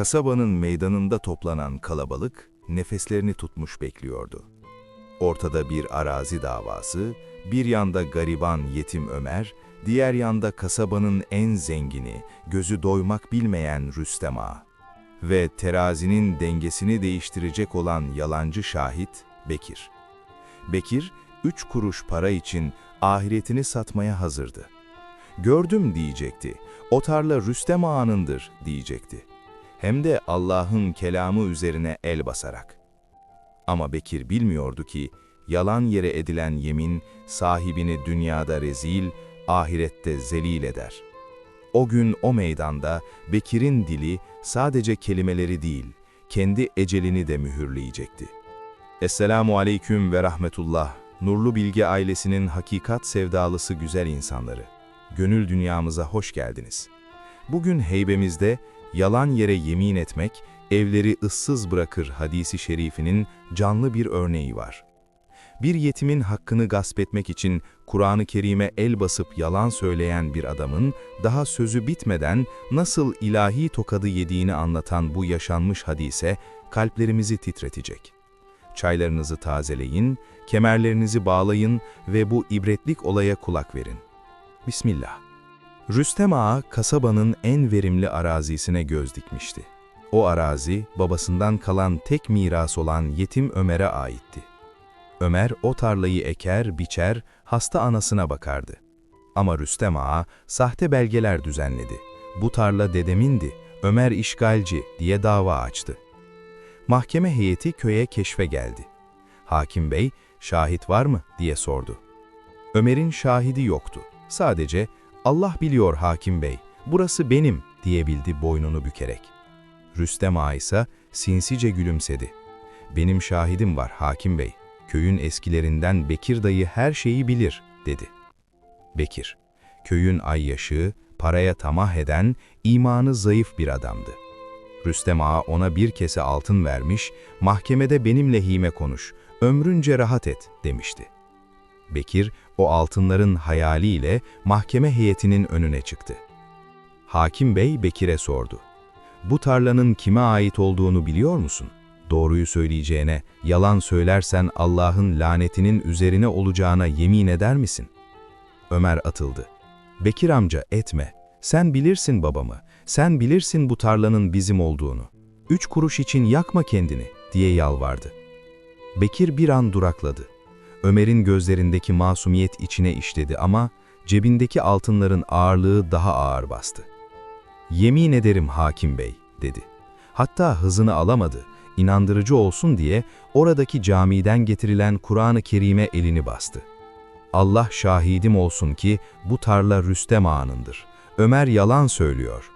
Kasabanın meydanında toplanan kalabalık nefeslerini tutmuş bekliyordu. Ortada bir arazi davası, bir yanda gariban yetim Ömer, diğer yanda kasabanın en zengini, gözü doymak bilmeyen Rüstem Ağa. Ve terazinin dengesini değiştirecek olan yalancı şahit Bekir. Bekir, üç kuruş para için ahiretini satmaya hazırdı. Gördüm diyecekti, o tarla Rüstem Ağa'nındır diyecekti. Hem de Allah'ın kelamı üzerine el basarak. Ama Bekir bilmiyordu ki, yalan yere edilen yemin, sahibini dünyada rezil, ahirette zelil eder. O gün o meydanda Bekir'in dili sadece kelimeleri değil, kendi ecelini de mühürleyecekti. Esselamu aleyküm ve rahmetullah, Nurlu Bilge ailesinin hakikat sevdalısı güzel insanları. Gönül dünyamıza hoş geldiniz. Bugün heybemizde yalan yere yemin etmek, evleri ıssız bırakır hadisi şerifinin canlı bir örneği var. Bir yetimin hakkını gasp etmek için Kur'an-ı Kerim'e el basıp yalan söyleyen bir adamın daha sözü bitmeden nasıl ilahi tokadı yediğini anlatan bu yaşanmış hadise kalplerimizi titretecek. Çaylarınızı tazeleyin, kemerlerinizi bağlayın ve bu ibretlik olaya kulak verin. Bismillah. Rüstem Ağa kasabanın en verimli arazisine göz dikmişti. O arazi babasından kalan tek miras olan yetim Ömer'e aitti. Ömer o tarlayı eker, biçer, hasta anasına bakardı. Ama Rüstem Ağa sahte belgeler düzenledi. Bu tarla dedemindi, Ömer işgalci diye dava açtı. Mahkeme heyeti köye keşfe geldi. Hakim bey, şahit var mı diye sordu. Ömer'in şahidi yoktu. Sadece Allah biliyor hakim bey, burası benim diyebildi boynunu bükerek. Rüstem Ağa ise sinsice gülümsedi. Benim şahidim var hakim bey, köyün eskilerinden Bekir dayı her şeyi bilir dedi. Bekir, köyün ayyaşı, paraya tamah eden, imanı zayıf bir adamdı. Rüstem Ağa ona bir kese altın vermiş, mahkemede benim lehime konuş, ömrünce rahat et demişti. Bekir, o altınların hayaliyle mahkeme heyetinin önüne çıktı. Hakim Bey Bekir'e sordu. Bu tarlanın kime ait olduğunu biliyor musun? Doğruyu söyleyeceğine, yalan söylersen Allah'ın lanetinin üzerine olacağına yemin eder misin? Ömer atıldı. Bekir amca etme. Sen bilirsin babamı. Sen bilirsin bu tarlanın bizim olduğunu. Üç kuruş için yakma kendini diye yalvardı. Bekir bir an durakladı. Ömer'in gözlerindeki masumiyet içine işledi ama cebindeki altınların ağırlığı daha ağır bastı. Yemin ederim hakim bey, dedi. Hatta hızını alamadı, inandırıcı olsun diye oradaki camiden getirilen Kur'an-ı Kerim'e elini bastı. Allah şahidim olsun ki bu tarla Rüstem Ağa'nındır. Ömer yalan söylüyor.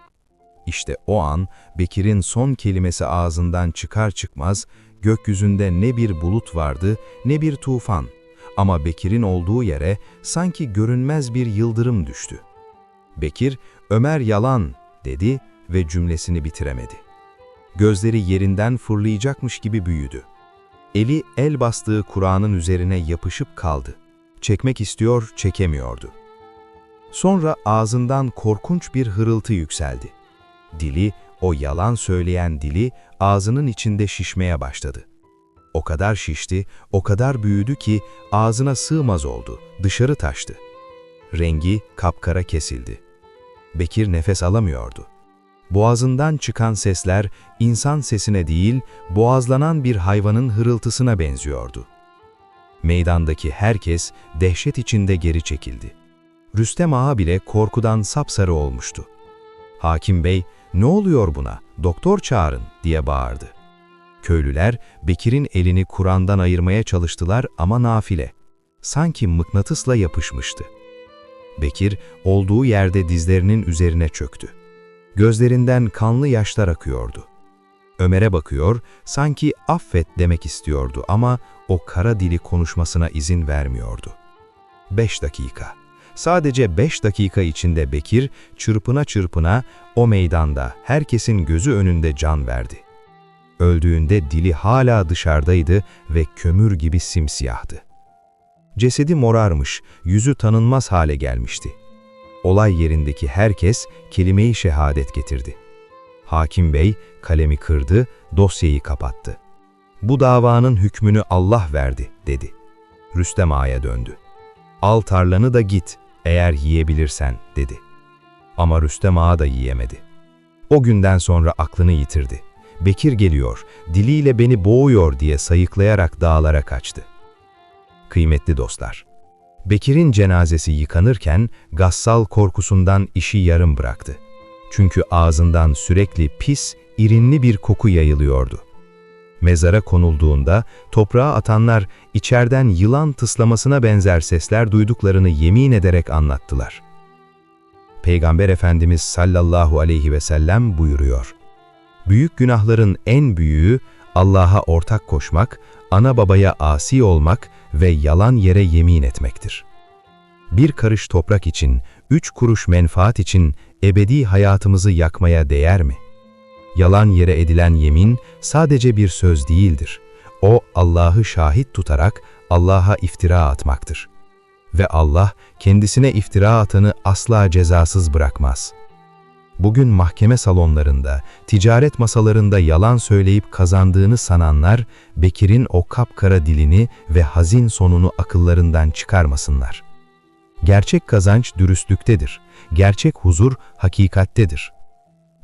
İşte o an Bekir'in son kelimesi ağzından çıkar çıkmaz gökyüzünde ne bir bulut vardı ne bir tufan. Ama Bekir'in olduğu yere sanki görünmez bir yıldırım düştü. Bekir, Ömer yalan dedi ve cümlesini bitiremedi. Gözleri yerinden fırlayacakmış gibi büyüdü. Eli el bastığı Kur'an'ın üzerine yapışıp kaldı. Çekmek istiyor, çekemiyordu. Sonra ağzından korkunç bir hırıltı yükseldi. Dili, o yalan söyleyen dili ağzının içinde şişmeye başladı. O kadar şişti, o kadar büyüdü ki ağzına sığmaz oldu, dışarı taştı. Rengi kapkara kesildi. Bekir nefes alamıyordu. Boğazından çıkan sesler insan sesine değil, boğazlanan bir hayvanın hırıltısına benziyordu. Meydandaki herkes dehşet içinde geri çekildi. Rüstem Ağa bile korkudan sapsarı olmuştu. Hakim Bey, ne oluyor buna, doktor çağırın diye bağırdı. Köylüler Bekir'in elini Kur'an'dan ayırmaya çalıştılar ama nafile. Sanki mıknatısla yapışmıştı. Bekir olduğu yerde dizlerinin üzerine çöktü. Gözlerinden kanlı yaşlar akıyordu. Ömer'e bakıyor, sanki affet demek istiyordu ama o kara dili konuşmasına izin vermiyordu. Beş dakika. Sadece beş dakika içinde Bekir çırpına çırpına o meydanda herkesin gözü önünde can verdi. Öldüğünde dili hala dışarıdaydı ve kömür gibi simsiyahtı. Cesedi morarmış, yüzü tanınmaz hale gelmişti. Olay yerindeki herkes kelime-i şehadet getirdi. Hakim bey kalemi kırdı, dosyayı kapattı. Bu davanın hükmünü Allah verdi, dedi. Rüstem Ağa'ya döndü. Al tarlanı da git, eğer yiyebilirsen, dedi. Ama Rüstem Ağa da yiyemedi. O günden sonra aklını yitirdi. Bekir geliyor, diliyle beni boğuyor diye sayıklayarak dağlara kaçtı. Kıymetli dostlar, Bekir'in cenazesi yıkanırken Gassal korkusundan işi yarım bıraktı. Çünkü ağzından sürekli pis, irinli bir koku yayılıyordu. Mezara konulduğunda toprağa atanlar içerden yılan tıslamasına benzer sesler duyduklarını yemin ederek anlattılar. Peygamber Efendimiz sallallahu aleyhi ve sellem buyuruyor. Büyük günahların en büyüğü Allah'a ortak koşmak, ana babaya asi olmak ve yalan yere yemin etmektir. Bir karış toprak için, üç kuruş menfaat için ebedi hayatımızı yakmaya değer mi? Yalan yere edilen yemin sadece bir söz değildir. O Allah'ı şahit tutarak Allah'a iftira atmaktır. Ve Allah kendisine iftira atanı asla cezasız bırakmaz. Bugün mahkeme salonlarında, ticaret masalarında yalan söyleyip kazandığını sananlar, Bekir'in o kapkara dilini ve hazin sonunu akıllarından çıkarmasınlar. Gerçek kazanç dürüstlüktedir. Gerçek huzur hakikattedir.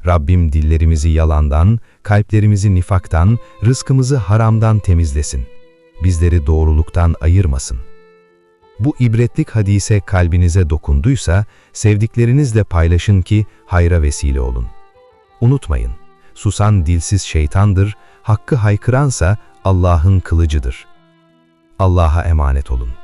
Rabbim dillerimizi yalandan, kalplerimizi nifaktan, rızkımızı haramdan temizlesin. Bizleri doğruluktan ayırmasın. Bu ibretlik hadise kalbinize dokunduysa, sevdiklerinizle paylaşın ki hayra vesile olun. Unutmayın, susan dilsiz şeytandır, hakkı haykıransa Allah'ın kılıcıdır. Allah'a emanet olun.